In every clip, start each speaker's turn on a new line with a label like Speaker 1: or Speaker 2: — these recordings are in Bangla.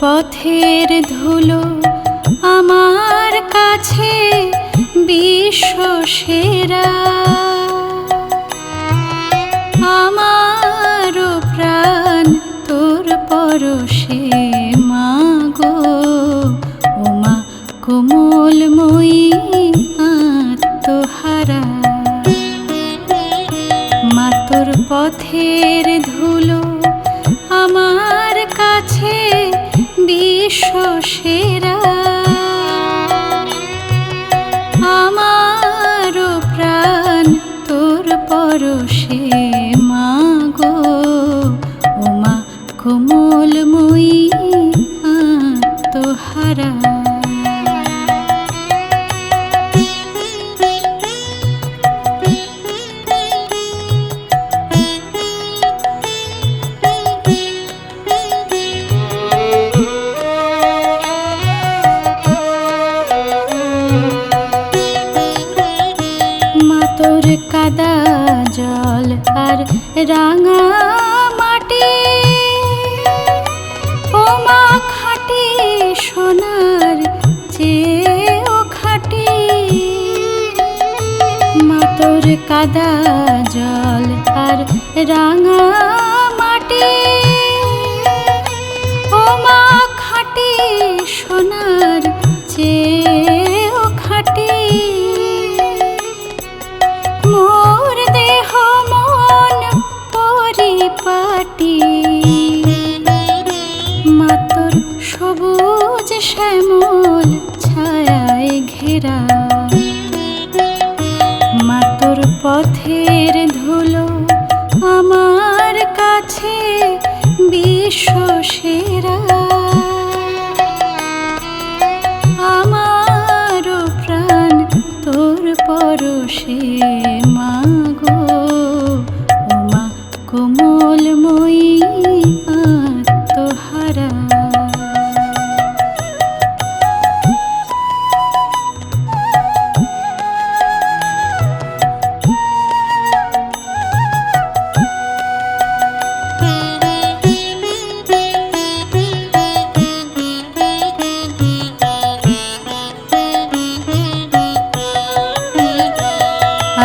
Speaker 1: পথের ধুলো আমার কাছে বিশ্ব সেরা। আমার প্রাণ তোর পরশে মাগো ওমা কোমলময়ী আত্মহারা। মাতর পথের বিশ্ব সেরা। আমার প্রাণ তোর পরশে। মাতর কাদা জল আর রাঙা মাটি। ও মা খাটি সোনার চেয়েও খাটি। মাতর কাদা জল আর রাঙা দেহ মন মাতর সবুজ শ্যামল ছায়ায় ঘেরা। পরশে মাগো।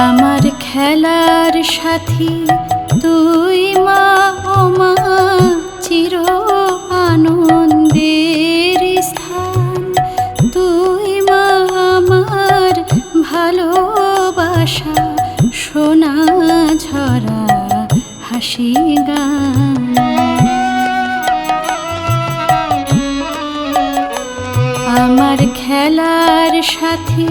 Speaker 1: আমার খেলার সাথী, তুই মা ও মা, চির আনন্দের স্থান। তুই মা আমার ভালোবাসা, সোনা ঝরা হাসি গান। আমার খেলার সাথী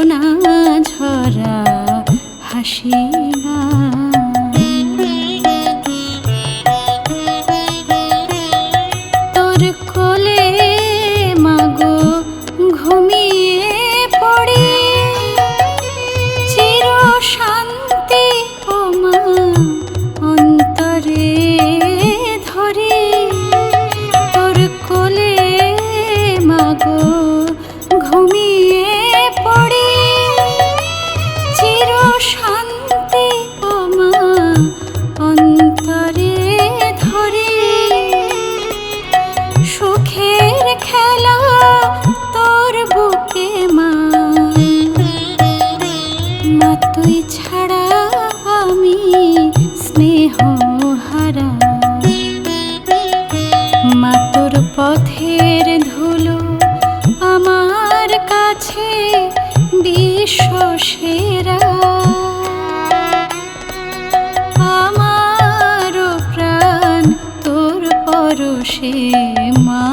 Speaker 1: সোনা পথের ধুলো আমার কাছে বিশ্ব সেরা আমার প্রাণ তোর পরশে মা।